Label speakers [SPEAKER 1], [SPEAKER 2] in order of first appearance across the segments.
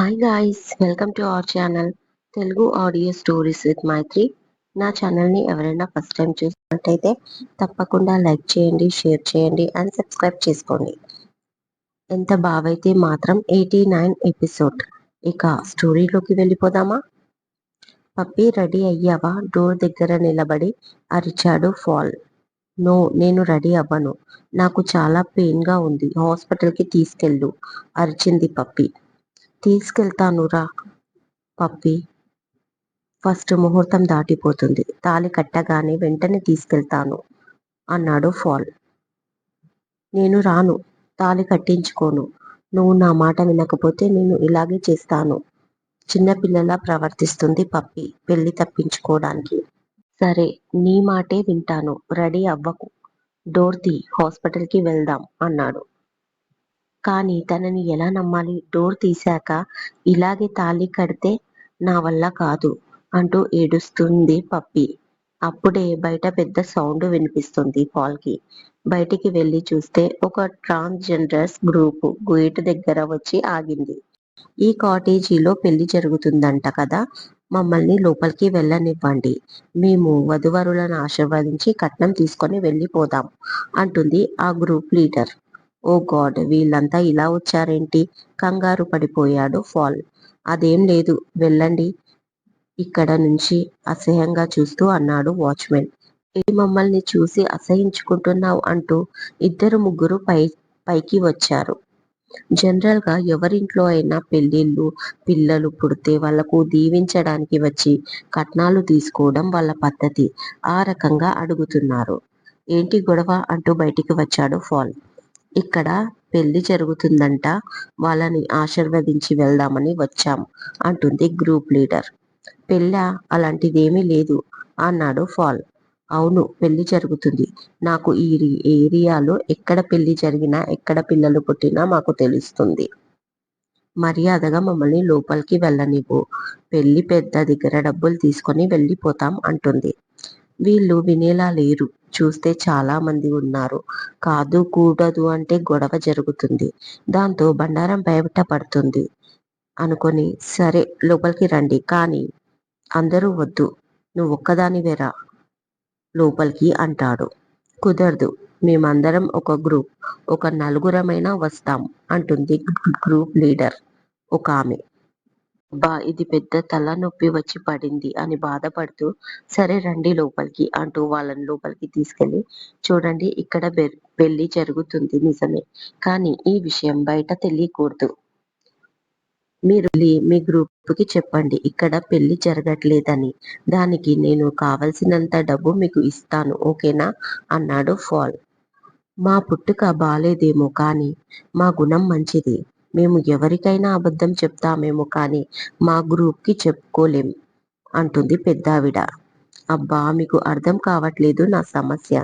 [SPEAKER 1] Hi guys welcome to our channel Telugu audio stories with Maithri నా ఛానల్ని ఎవరైనా first time చూసినట్టయితే తప్పకుండా లైక్ చేయండి షేర్ చేయండి అండ్ సబ్స్క్రైబ్ చేసుకోండి. ఎంత బావైతే మాత్రం ఎయిటీ నైన్ ఎపిసోడ్ ఇక స్టోరీలోకి వెళ్ళిపోదామా? పప్పి రెడీ అయ్యావా? డోర్ దగ్గర నిలబడి అరిచాడు ఫాల్. నో నేను రెడీ అవ్వను. నాకు చాలా పెయిన్గా ఉంది. హాస్పిటల్కి తీసుకెళ్ళు అరిచింది పప్పి. తీసుకెళ్తాను రా పప్పి. ఫస్ట్ ముహూర్తం దాటిపోతుంది. తాలి కట్టగానే వెంటనే తీసుకెళ్తాను అన్నాడు ఫాల్. నేను రాను తాలి కట్టించుకోను. నువ్వు నా మాట వినకపోతే నేను ఇలాగే చేస్తాను. చిన్నపిల్లలా ప్రవర్తిస్తుంది పప్పి పెళ్ళి తప్పించుకోవడానికి సరే నీ మాటే వింటాను. రెడీ అవ్వకు. డోర్ తీ హాస్పిటల్కి వెళ్దాం అన్నాడు. కానీ తనని ఎలా నమ్మాలి? డోర్ తీశాక ఇలాగే తాళి కడితే నా వల్ల కాదు అంటూ ఏడుస్తుంది పప్పి. అప్పుడే బయట పెద్ద సౌండ్ వినిపిస్తుంది పాల్కి బయటికి వెళ్ళి చూస్తే ఒక ట్రాన్స్జెండర్స్ గ్రూప్ గేట్ దగ్గర వచ్చి ఆగింది. ఈ కాటేజీలో పెళ్ళి జరుగుతుందంట కదా? మమ్మల్ని లోపలికి వెళ్ళనివ్వండి. మేము వధువరులను ఆశీర్వదించి కట్నం తీసుకొని వెళ్ళిపోదాం అంటుంది ఆ గ్రూప్ లీడర్. ఓ గాడ్ వీళ్ళంతా ఇలా వచ్చారేంటి? కంగారు పడిపోయాడు ఫాల్. అదేం లేదు వెళ్ళండి. ఇక్కడ నుంచి అసహ్యంగా చూస్తూ అన్నాడు వాచ్మెన్. ఏ మమ్మల్ని చూసి అసహించుకుంటున్నావు అంటూ ఇద్దరు ముగ్గురు పై పైకి వచ్చారు. జనరల్గా ఎవరింట్లో అయినా పెళ్ళిళ్ళు పిల్లలు పుడితే వాళ్ళకు దీవించడానికి వచ్చి కట్నాలు తీసుకోవడం వాళ్ళ పద్ధతి. ఆ రకంగా అడుగుతున్నారు. ఏంటి గొడవ? అంటూ బయటికి వచ్చాడు ఫాల్. ఇక్కడ పెళ్ళి జరుగుతుందంట. వాళ్ళని ఆశీర్వదించి వెళ్దామని వచ్చాం అంటుంది గ్రూప్ లీడర్. పెళ్ళ అలాంటిదేమీ లేదు అన్నాడు ఫాల్. అవును పెళ్ళి జరుగుతుంది. నాకు ఈ ఏరియాలో ఎక్కడ పెళ్ళి జరిగినా ఎక్కడ పిల్లలు పుట్టినా మాకు తెలుస్తుంది. మర్యాదగా మమ్మల్ని లోపలికి వెళ్ళనివ్వు. పెళ్ళి పెద్ద దగ్గర డబ్బులు తీసుకొని వెళ్ళిపోతాం అంటుంది. వీళ్ళు వినేలా లేరు. చూస్తే చాలా మంది ఉన్నారు. కాదు కూడదు అంటే గొడవ జరుగుతుంది. దాంతో బండారం బయట పడుతుంది. అనుకొని సరే లోపలికి రండి. కానీ అందరూ వద్దు. నువ్వు ఒక్కదాని వేరా? లోపలికి అంటాడు. కుదరదు. మేమందరం ఒక గ్రూప్ ఒక నలుగురమైనా వస్తాం అంటుంది గ్రూప్ లీడర్. ఒక ఆమె. బా ఇది పెద్ద తలనొప్పి వచ్చి పడింది అని బాధపడుతూ సరే రండి లోపలికి అంటూ వాళ్ళని లోపలికి తీసుకెళ్ళి చూడండి ఇక్కడ పెళ్ళి జరుగుతుంది నిజమే కానీ ఈ విషయం బయట తెలియకూడదు. మీరు మీ గ్రూప్కి చెప్పండి ఇక్కడ పెళ్ళి జరగట్లేదని. దానికి నేను కావలసినంత డబ్బు మీకు ఇస్తాను ఓకేనా? అన్నాడు ఫాల్. మా పుట్టుక బాలేదేమో కానీ మా గుణం మంచిది. మేము ఎవరికైనా అబద్ధం చెప్తామేమో కానీ మా గ్రూప్కి చెప్పుకోలేం అంటుంది పెద్దావిడ. అబ్బా మీకు అర్థం కావట్లేదు నా సమస్య.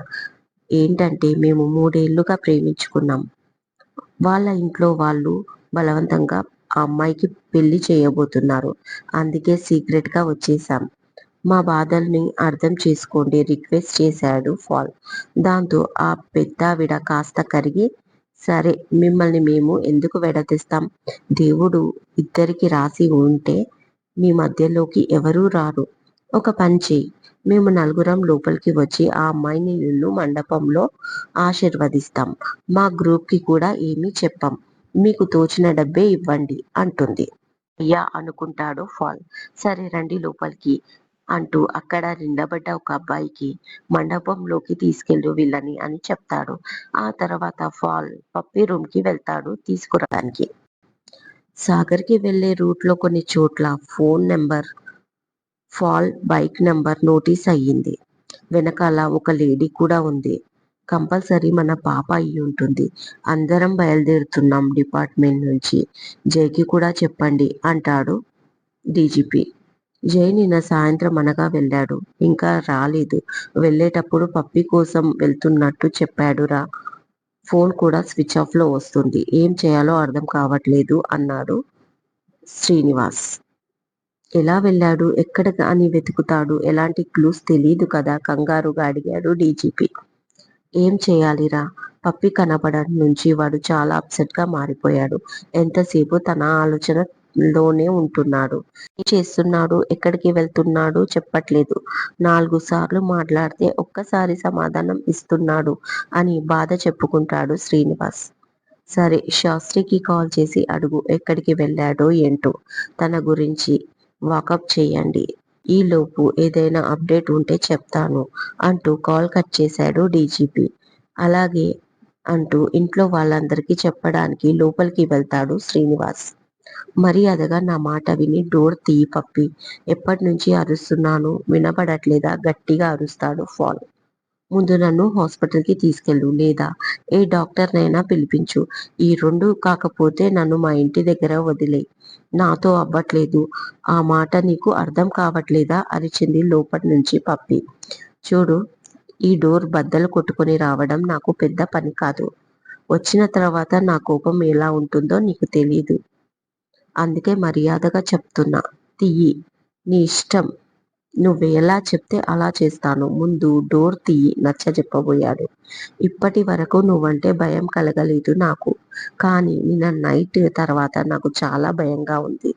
[SPEAKER 1] ఏంటంటే మేము మూడేళ్ళుగా ప్రేమించుకున్నాం. వాళ్ళ ఇంట్లో వాళ్ళు బలవంతంగా ఆ అమ్మాయికి పెళ్ళి చేయబోతున్నారు. అందుకే సీక్రెట్గా వచ్చేసాం మా బాధల్ని అర్థం చేసుకోండి రిక్వెస్ట్ చేశాడు ఫాల్. దాంతో ఆ పెద్దావిడ కాస్త కరిగి సరే మిమ్మల్ని మేము ఎందుకు విడదీస్తాం దేవుడు ఇద్దరికి రాసి ఉంటే మీ మధ్యలోకి ఎవరూ రారు. ఒక పని చేయి. మేము నలుగురం లోపలికి వచ్చి ఆ అమ్మాయిని నిన్ను మండపంలో ఆశీర్వదిస్తాం. మా గ్రూప్కి కూడా ఏమీ చెప్పాం. మీకు తోచిన డబ్బే ఇవ్వండి అంటుంది. అయ్యా అనుకుంటాడు ఫాల్. సరే రండి లోపలికి. అంటూ అక్కడ నిండబడ్డ ఒక అబ్బాయికి మండపంలోకి తీసుకెళ్ళు వీళ్ళని అని చెప్తాడు. ఆ తర్వాత ఫాల్ పప్పి రూమ్కి వెళ్తాడు తీసుకురావడానికి. సాగర్కి వెళ్ళే రూట్లో కొన్ని చోట్ల phone number fall bike number notice అయ్యింది. వెనకాల ఒక లేడీ కూడా ఉంది. కంపల్సరీ మన పాప అయి ఉంటుంది. అందరం బయలుదేరుతున్నాం డిపార్ట్మెంట్ నుంచి. జైకి కూడా చెప్పండి అంటాడు డీజీపీ. జై నిన్న సాయంత్రం అనగా వెళ్ళాడు. ఇంకా రాలేదు. వెళ్ళేటప్పుడు పప్పి కోసం వెళ్తున్నట్టు చెప్పాడురా ఫోన్ కూడా స్విచ్ ఆఫ్లో వస్తుంది. ఏం చేయాలో అర్థం కావట్లేదు అన్నాడు శ్రీనివాస్. ఎలా వెళ్ళాడు? ఎక్కడ అని వెతుకుతాడు. ఎలాంటి క్లూస్ తెలియదు కదా? కంగారుగా అడిగాడు డీజీపీ. ఏం చేయాలిరా పప్పి కనపడడం నుంచి వాడు చాలా అప్సెట్గా మారిపోయాడు. ఎంతసేపు తన ఆలోచన లోనే ఉంటున్నాడు. ఏం చేస్తున్నాడు? ఎక్కడికి వెళ్తున్నాడు? చెప్పట్లేదు. నాలుగు సార్లు మాట్లాడితే ఒక్కసారి సమాధానం ఇస్తున్నాడు అని బాధ చెప్పుకుంటాడు శ్రీనివాస్. సరే శాస్త్రికి కాల్ చేసి అడుగు ఎక్కడికి వెళ్ళాడో ఏంటో? తన గురించి వాకప్ చేయండి. ఈలోపు ఏదైనా అప్డేట్ ఉంటే చెప్తాను అంటూ కాల్ కట్ చేశాడు డీజీపీ. అలాగే అంటూ ఇంట్లో వాళ్ళందరికీ చెప్పడానికి లోపలికి వెళ్తాడు శ్రీనివాస్. మర్యాదగా నా మాట విని డోర్ తీయి పప్పి. ఎప్పటి నుంచి అరుస్తున్నాను? వినపడట్లేదా? గట్టిగా అరుస్తాడు ఫాల్. ముందు నన్ను హాస్పిటల్కి తీసుకెళ్ళు. లేదా? ఏ డాక్టర్నైనా పిలిపించు. ఈ రెండు కాకపోతే నన్ను మా ఇంటి దగ్గర వదిలే. నాతో అవ్వట్లేదు. ఆ మాట నీకు అర్థం కావట్లేదా? అరిచింది లోపటి నుంచి పప్పి. చూడు ఈ డోర్ బద్దలు కొట్టుకొని రావడం నాకు పెద్ద పని కాదు. వచ్చిన తర్వాత నా కోపం ఎలా ఉంటుందో నీకు తెలియదు అందుకే మర్యాదగా చెప్తున్నా. తీయి నీ ఇష్టం. నువ్వు ఎలా చెప్తే అలా చేస్తాను. ముందు డోర్ తీయి నచ్చ చెప్పబోయాడు. ఇప్పటి వరకు నువ్వంటే భయం కలగలేదు నాకు. కానీ నిన్న నైట్ తర్వాత నాకు చాలా భయంగా ఉంది.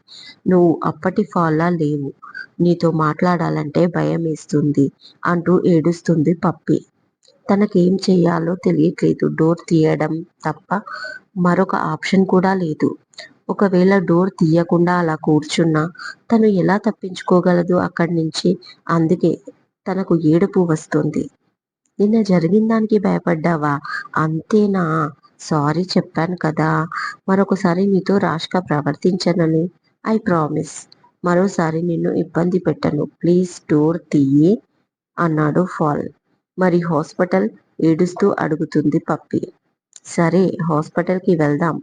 [SPEAKER 1] నువ్వు అప్పటి ఫాల్లా లేవు. నీతో మాట్లాడాలంటే భయం వేస్తుంది అంటూ ఏడుస్తుంది పప్పి. తనకేం చేయాలో తెలియట్లేదు. డోర్ తీయడం తప్ప మరొక ఆప్షన్ కూడా లేదు. ఒకవేళ డోర్ తీయకుండా అలా కూర్చున్నా తను ఎలా తప్పించుకోగలదు అక్కడి నుంచి? అందుకే తనకు ఏడుపు వస్తుంది. నిన్న జరిగిన దానికి భయపడ్డావా? అంతేనా? సారీ చెప్పాను కదా. మరొకసారి నీతో రాష్గా ప్రవర్తించనని. I promise. మరోసారి నిన్ను ఇబ్బంది పెట్టను. ప్లీజ్ డోర్ తీయి అన్నాడు ఫాల్. మరి హాస్పిటల్ ఏడుస్తూ అడుగుతుంది పప్పి. సరే హాస్పిటల్కి వెళ్దాం.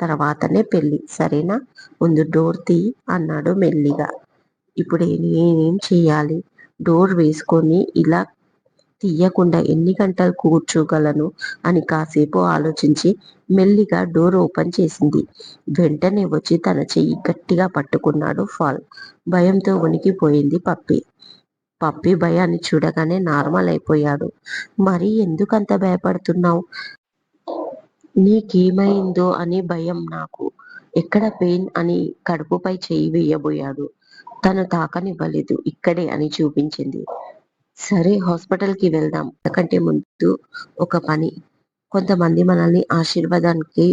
[SPEAKER 1] తర్వాతనే పెళ్ళి. సరేనా? ముందు డోర్ తీ అన్నాడు మెల్లిగా. ఇప్పుడు నేనేం చేయాలి? డోర్ వేసుకొని ఇలా తీయకుండా ఎన్ని గంటలు కూర్చోగలను అని కాసేపు ఆలోచించి మెల్లిగా డోర్ ఓపెన్ చేసింది. వెంటనే వచ్చి తన చెయ్యి గట్టిగా పట్టుకున్నాడు ఫాల్. భయంతో ఉనికిపోయింది పప్పి. పప్పి భయాన్ని చూడగానే నార్మల్ అయిపోయాడు. మరి ఎందుకంత భయపడుతున్నావు? నీకేమైందో అని భయం నాకు. ఎక్కడ పెయిన్ అని కడుపుపై చేయి వేయబోయాడు. తను తాకనివ్వలేదు. ఇక్కడే అని చూపించింది. సరే హాస్పిటల్కి వెళ్దాం. ఎందుకంటే ముందు ఒక పని. కొంతమంది మనల్ని ఆశీర్వాదానికి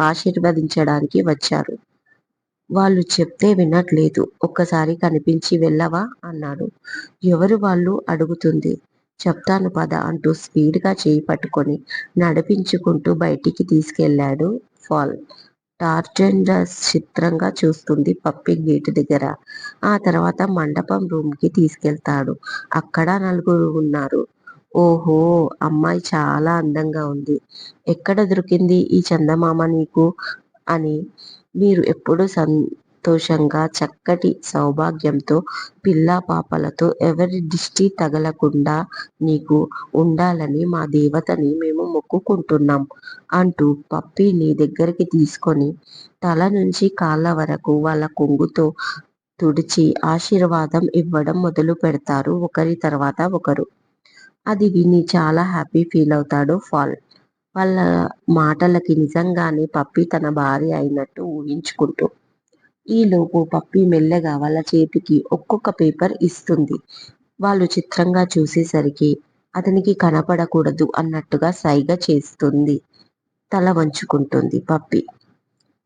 [SPEAKER 1] ఆశీర్వదించడానికి వచ్చారు. వాళ్ళు చెప్తే వినట్లేదు. ఒక్కసారి కనిపించి వెళ్ళవా? అన్నాడు. ఎవరు వాళ్ళు? అడుగుతుంది. చెప్తాను పద అంటూ స్పీడ్గా చేయి పట్టుకొని నడిపించుకుంటూ బయటికి తీసుకెళ్ళాడు ఫాల్. టార్జెండా చిత్రంగా చూస్తుంది పప్పి గేటు దగ్గర. ఆ తర్వాత మండపం రూమ్కి తీసుకెళ్తాడు. అక్కడ నలుగురు ఉన్నారు. ఓహో అమ్మాయి చాలా అందంగా ఉంది. ఎక్కడ దొరికింది ఈ చందమామ నీకు? అని మీరు ఎప్పుడు సంతోషంగా చక్కటి సౌభాగ్యంతో పిల్లా పాపలతో ఎవరి దిష్టి తగలకుండా నీకు ఉండాలని మా దేవతని మేము మొక్కుకుంటున్నాం అంటూ పప్పిని దగ్గరికి తీసుకొని తల నుంచి కాళ్ళ వరకు వాళ్ళ కొంగుతో తుడిచి ఆశీర్వాదం ఇవ్వడం మొదలు పెడతారు ఒకరి తర్వాత ఒకరు. అది విని చాలా హ్యాపీ ఫీల్ అవుతాడు ఫాల్. వాళ్ళ మాటలకి నిజంగానే పప్పి తన భార్య అయినట్టు ఊహించుకుంటూ ఈలోపు పప్పి మెల్లగా వాళ్ళ చేతికి ఒక్కొక్క పేపర్ ఇస్తుంది. వాళ్ళు చిత్రంగా చూసేసరికి అతనికి కనపడకూడదు అన్నట్టుగా సైగ చేస్తుంది. తల వంచుకుంటుంది పప్పి.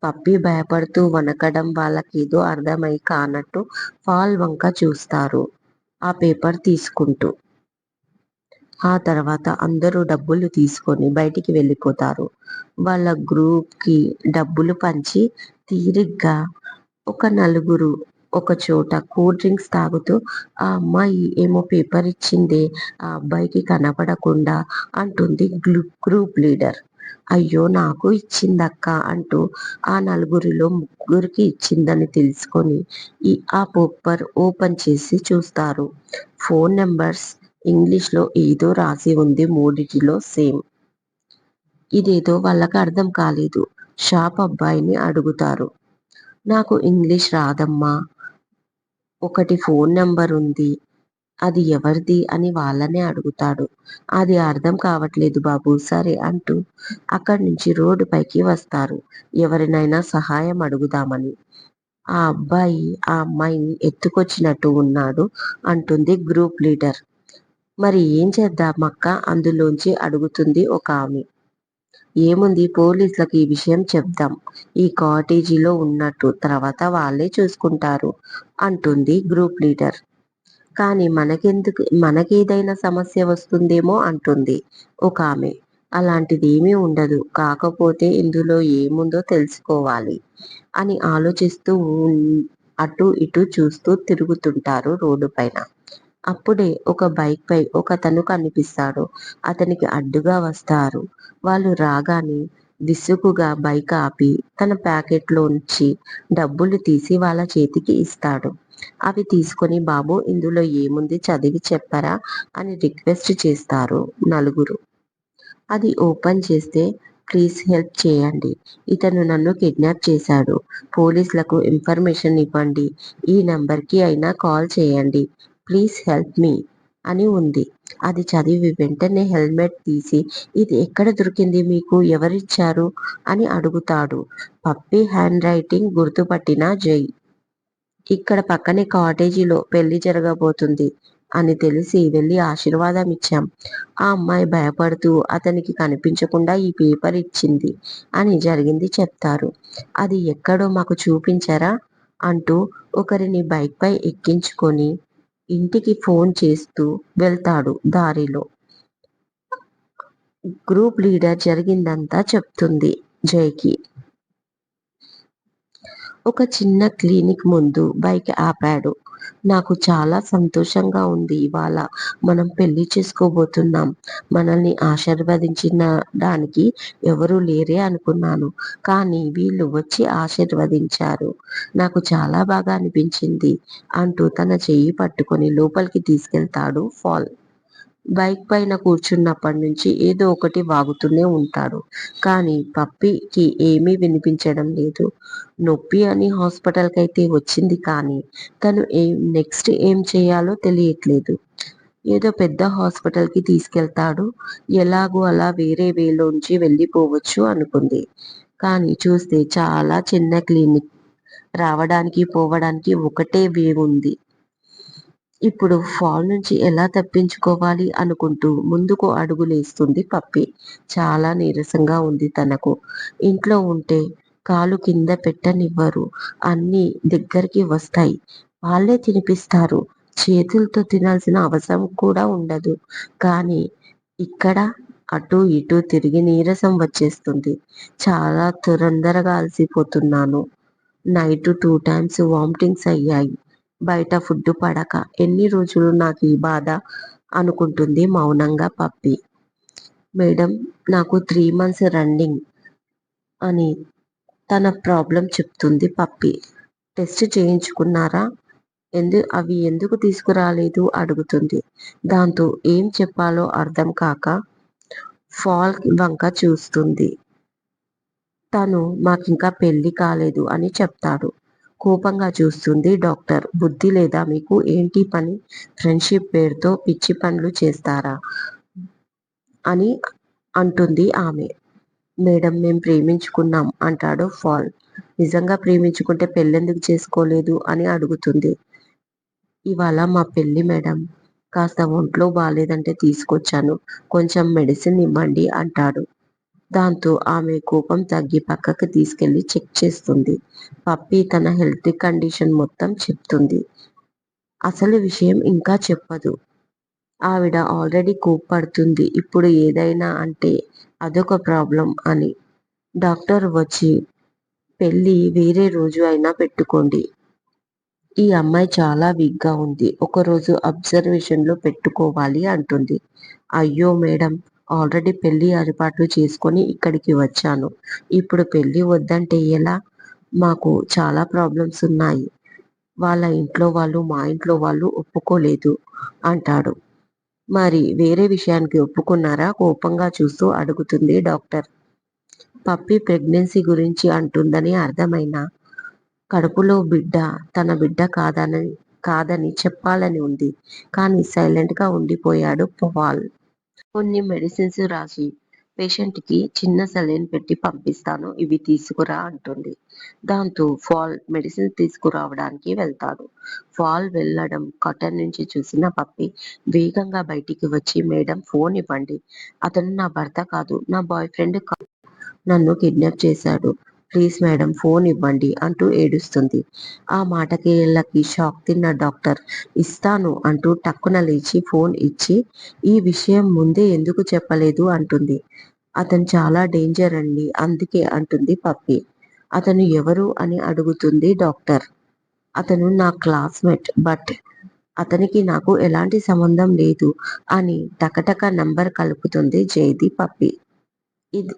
[SPEAKER 1] పప్పి భయపడుతూ వనకడం వాళ్ళకేదో అర్థమై కానట్టు ఫాల్ వంక చూస్తారు. ఆ పేపర్ తీసుకుంటూ. ఆ తర్వాత అందరూ డబ్బులు తీసుకొని బయటికి వెళ్ళిపోతారు. వాళ్ళ గ్రూప్కి డబ్బులు పంచి తీరిగ్గా ఒక నలుగురు ఒక చోట కూల్ డ్రింక్స్ తాగుతూ ఆ అమ్మాయి ఏమో పేపర్ ఇచ్చిందే ఆ అబ్బాయికి కనపడకుండా అంటుంది గ్రూప్ లీడర్. అయ్యో నాకు ఇచ్చిందక్క అంటూ ఆ నలుగురిలో ముగ్గురికి ఇచ్చిందని తెలుసుకొని ఈ ఆ పేపర్ ఓపెన్ చేసి చూస్తారు. ఫోన్ నెంబర్స్ ఇంగ్లీష్లో ఏదో రాసి ఉంది మూడిటిలో సేమ్. ఇదేదో వాళ్ళకి అర్థం కాలేదు. షాప్ అబ్బాయిని అడుగుతారు. నాకు ఇంగ్లీష్ రాదమ్మా. ఒకటి ఫోన్ నెంబర్ ఉంది. అది ఎవరిది అని వాళ్ళనే అడుగుతాడు. అది అర్థం కావట్లేదు బాబు సరే అంటూ అక్కడి నుంచి రోడ్డు పైకి వస్తారు. ఎవరినైనా సహాయం అడుగుదామని. ఆ అబ్బాయి ఆ అమ్మాయిని ఎత్తుకొచ్చినట్టు ఉన్నాడు అంటుంది గ్రూప్ లీడర్. మరి ఏం చేద్దాం అక్క? అందులోంచి అడుగుతుంది ఒక ఆమె. ఏముంది? పోలీసులకు ఈ విషయం చెప్దాం. ఈ కాటేజీలో ఉన్నట్టు తర్వాత వాళ్ళే చూసుకుంటారు అంటుంది గ్రూప్ లీడర్. కానీ మనకెందుకు మనకేదైనా సమస్య వస్తుందేమో అంటుంది ఒక ఆమె. అలాంటిది ఏమీ ఉండదు. కాకపోతే ఇందులో ఏముందో తెలుసుకోవాలి అని ఆలోచిస్తూ అటు ఇటు చూస్తూ తిరుగుతుంటారు రోడ్డు పైన. అప్పుడే ఒక బైక్ పై ఒకతను కనిపిస్తాడు. అతనికి అడ్డుగా వస్తారు. వాళ్ళు రాగానే విసుగుగా బైక్ ఆపి తన ప్యాకెట్లోంచి డబ్బులు తీసి వాళ్ళ చేతికి ఇస్తాడు. అవి తీసుకొని బాబు ఇందులో ఏముంది? చదివి చెప్పరా? అని రిక్వెస్ట్ చేస్తారు నలుగురు. అది ఓపెన్ చేస్తే ప్లీజ్ హెల్ప్ చేయండి. ఇతను నన్ను కిడ్నాప్ చేశాడు. పోలీసులకు ఇన్ఫర్మేషన్ ఇవ్వండి. ఈ నంబర్కి అయినా కాల్ చేయండి. ప్లీజ్ హెల్ప్ మీ అని ఉంది. అది చదివి వెంటనే హెల్మెట్ తీసి ఇది ఎక్కడ దొరికింది మీకు? ఎవరిచ్చారు? అని అడుగుతాడు. పప్పి హ్యాండ్ రైటింగ్ గుర్తుపట్టిన జై. ఇక్కడ పక్కనే కాటేజీలో పెళ్ళి జరగబోతుంది అని తెలిసి వెళ్ళి ఆశీర్వాదం ఇచ్చాం. ఆ అమ్మాయి భయపడుతూ అతనికి కనిపించకుండా ఈ పేపర్ ఇచ్చింది అని జరిగింది చెప్తారు. అది ఎక్కడో మాకు చూపించరా? అంటూ ఒకరిని బైక్పై ఎక్కించుకొని ఇంటికి ఫోన్ చేస్తూ వెళ్తాడు దారిలో. గ్రూప్ లీడర్ జరిగిందంతా చెప్తుంది జైకి. ఒక చిన్న క్లినిక్ ముందు బైక్ ఆపాడు. నాకు చాలా సంతోషంగా ఉంది. ఇవాళ మనం పెళ్ళి చేసుకోబోతున్నాం. మనల్ని ఆశీర్వదించిన దానికి ఎవరు లేరే అనుకున్నాను. కానీ వీళ్ళు వచ్చి ఆశీర్వదించారు. నాకు చాలా బాగా అనిపించింది అంటూ తన చెయ్యి పట్టుకొని లోపలికి తీసుకెళ్తాడు ఫాల్. బైక్ పైన కూర్చున్నప్పటి నుంచి ఏదో ఒకటి వాగుతూనే ఉంటాడు కానీ పప్పికి ఏమీ వినిపించడం లేదు. నొప్పి అని హాస్పిటల్కి అయితే వచ్చింది కానీ తను ఏం నెక్స్ట్ ఏం చేయాలో తెలియట్లేదు. ఏదో పెద్ద హాస్పిటల్కి తీసుకెళ్తాడు. ఎలాగో అలా వేరే వేలోంచి వెళ్ళిపోవచ్చు అనుకుంది. కానీ చూస్తే చాలా చిన్న క్లినిక్. రావడానికి పోవడానికి ఒకటే వే ఉంది. ఇప్పుడు ఫాల్ నుంచి ఎలా తప్పించుకోవాలి అనుకుంటూ ముందుకు అడుగులేస్తుంది పప్పి. చాలా నీరసంగా ఉంది తనకు. ఇంట్లో ఉంటే కాలు కింద పెట్టనివ్వరు. అన్ని దగ్గరికి వస్తాయి. వాళ్ళే తినిపిస్తారు. చేతులతో తినాల్సిన అవసరం కూడా ఉండదు. కానీ ఇక్కడ అటు ఇటు తిరిగి నీరసం వచ్చేస్తుంది. చాలా తొందరగా అలసిపోతున్నాను. నైట్ టూ టైమ్స్ వామిటింగ్స్ అయ్యాయి. బయట ఫుడ్ పడక. ఎన్ని రోజులు నాకు ఈ బాధ? అనుకుంటుంది మౌనంగా పప్పి. మేడం నాకు త్రీ మంత్స్ రన్నింగ్ అని తన ప్రాబ్లం చెప్తుంది పప్పి. టెస్ట్ చేయించుకున్నారా? ఎందు అవి ఎందుకు తీసుకురాలేదు? అడుగుతుంది. దాంతో ఏం చెప్పాలో అర్థం కాక ఫాల్ వంక చూస్తుంది. తను మాకింకా పెళ్ళి కాలేదు అని చెప్తాడు. కోపంగా చూస్తుంది డాక్టర్. బుద్ధి లేదా? మీకు ఏంటి పని? ఫ్రెండ్షిప్ పేరుతో పిచ్చి పనులు చేస్తారా? అని అంటుంది ఆమె. మేడం మేము ప్రేమించుకున్నాం అంటాడు ఫాల్. నిజంగా ప్రేమించుకుంటే పెళ్ళెందుకు చేసుకోలేదు అని అడుగుతుంది. ఇవాళ మా పెళ్ళి మేడం. కాస్త ఒంట్లో బాగాలేదంటే తీసుకొచ్చాను. కొంచెం మెడిసిన్ ఇవ్వండి అంటాడు. దాంతో ఆమె కోపం తగ్గి పక్కకి తీసుకెళ్ళి చెక్ చేస్తుంది. పప్పి తన హెల్త్ కండిషన్ మొత్తం చెప్తుంది. అసలు విషయం ఇంకా చెప్పదు. ఆవిడ ఆల్రెడీ కోప్పడుతుంది. ఇప్పుడు ఏదైనా అంటే అదొక ప్రాబ్లం అని. డాక్టర్ వచ్చి పెళ్ళి వేరే రోజు అయినా పెట్టుకోండి. ఈ అమ్మాయి చాలా వీక్గా ఉంది. ఒకరోజు అబ్జర్వేషన్లో పెట్టుకోవాలి అంటుంది. అయ్యో మేడం ఆల్రెడీ పెళ్ళి ఏర్పాట్లు చేసుకొని ఇక్కడికి వచ్చాను. ఇప్పుడు పెళ్ళి వద్దంటే ఎలా? మాకు చాలా ప్రాబ్లమ్స్ ఉన్నాయి. వాళ్ళ ఇంట్లో వాళ్ళు మా ఇంట్లో వాళ్ళు ఒప్పుకోలేదు అంటాడు. మరి వేరే విషయానికి ఒప్పుకున్నారా? కోపంగా చూస్తూ అడుగుతుంది డాక్టర్. పప్పి ప్రెగ్నెన్సీ గురించి అంటుందని అర్థమైన? కడుపులో బిడ్డ తన బిడ్డ కాదని కాదని చెప్పాలని ఉంది. కానీ సైలెంట్గా ఉండిపోయాడు పవాల్. కొన్ని మెడిసిన్స్ రాసి పేషెంట్కి చిన్న సెలైన్ పెట్టి పంపిస్తాను. ఇవి తీసుకురా అంటుంది. దాంతో ఫాల్ మెడిసిన్ తీసుకురావడానికి వెళ్తాడు. ఫాల్ వెళ్ళడం కటన్ నుంచి చూసిన పప్పి వేగంగా బయటికి వచ్చి మేడం ఫోన్ ఇవ్వండి. అతను నా భర్త కాదు నా బాయ్ ఫ్రెండ్ నన్ను కిడ్నాప్ చేశాడు. ప్లీజ్ మేడం ఫోన్ ఇవ్వండి అంటూ ఏడుస్తుంది. ఆ మాటకేళ్ళకి షాక్ తిన్న డాక్టర్ ఇస్తాను అంటూ టక్కున లేచి ఫోన్ ఇచ్చి ఈ విషయం ముందే ఎందుకు చెప్పలేదు అంటుంది. అతను చాలా డేంజర్ అండి అందుకే అంటుంది పప్పి. అతను ఎవరు అని అడుగుతుంది డాక్టర్. అతను నా క్లాస్మేట్ బట్ అతనికి నాకు ఎలాంటి సంబంధం లేదు అని టకటక నంబర్ కలుపుతుంది జైది పప్పి. ఇది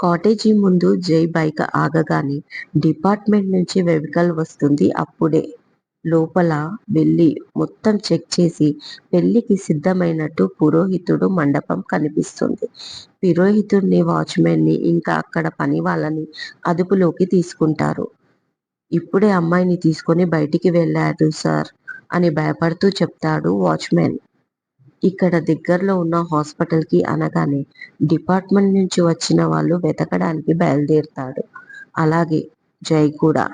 [SPEAKER 1] కాటేజీ ముందు జై బైక్ ఆగగానే డిపార్ట్మెంట్ నుంచి వెహికల్ వస్తుంది. అప్పుడే లోపల వెళ్ళి మొత్తం చెక్ చేసి పెళ్ళికి సిద్ధమైనట్టు పురోహితుడు మండపం కనిపిస్తుంది. పురోహితుడిని వాచ్మెన్ని ఇంకా అక్కడ పని వాళ్ళని అదుపులోకి తీసుకుంటారు. ఇప్పుడే అమ్మాయిని తీసుకొని బయటికి వెళ్ళారు సార్ అని భయపడుతూ చెప్తాడు వాచ్మెన్. ఇక్కడ దగ్గరలో ఉన్న హాస్పిటల్కి అనగానే డిపార్ట్మెంట్ నుంచి వచ్చిన వాళ్ళు వెతకడానికి బయలుదేరుతాడు. అలాగే జై కూడా.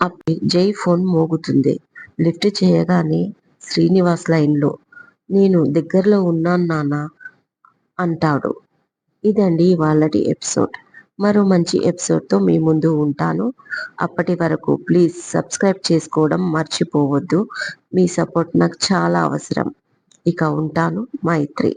[SPEAKER 1] అప్పుడు జై ఫోన్ మోగుతుంది. లిఫ్ట్ చేయగానే శ్రీనివాస్ లైన్లో నేను దగ్గరలో ఉన్నాను నాన్న అంటాడు. ఇదండి వాళ్ళటి ఎపిసోడ్. మరో మంచి ఎపిసోడ్తో మీ ముందు ఉంటాను. అప్పటి వరకు ప్లీజ్ సబ్స్క్రైబ్ చేసుకోవడం మర్చిపోవద్దు. మీ సపోర్ట్ నాకు చాలా అవసరం. ఇక ఉంటాను. మైత్రి.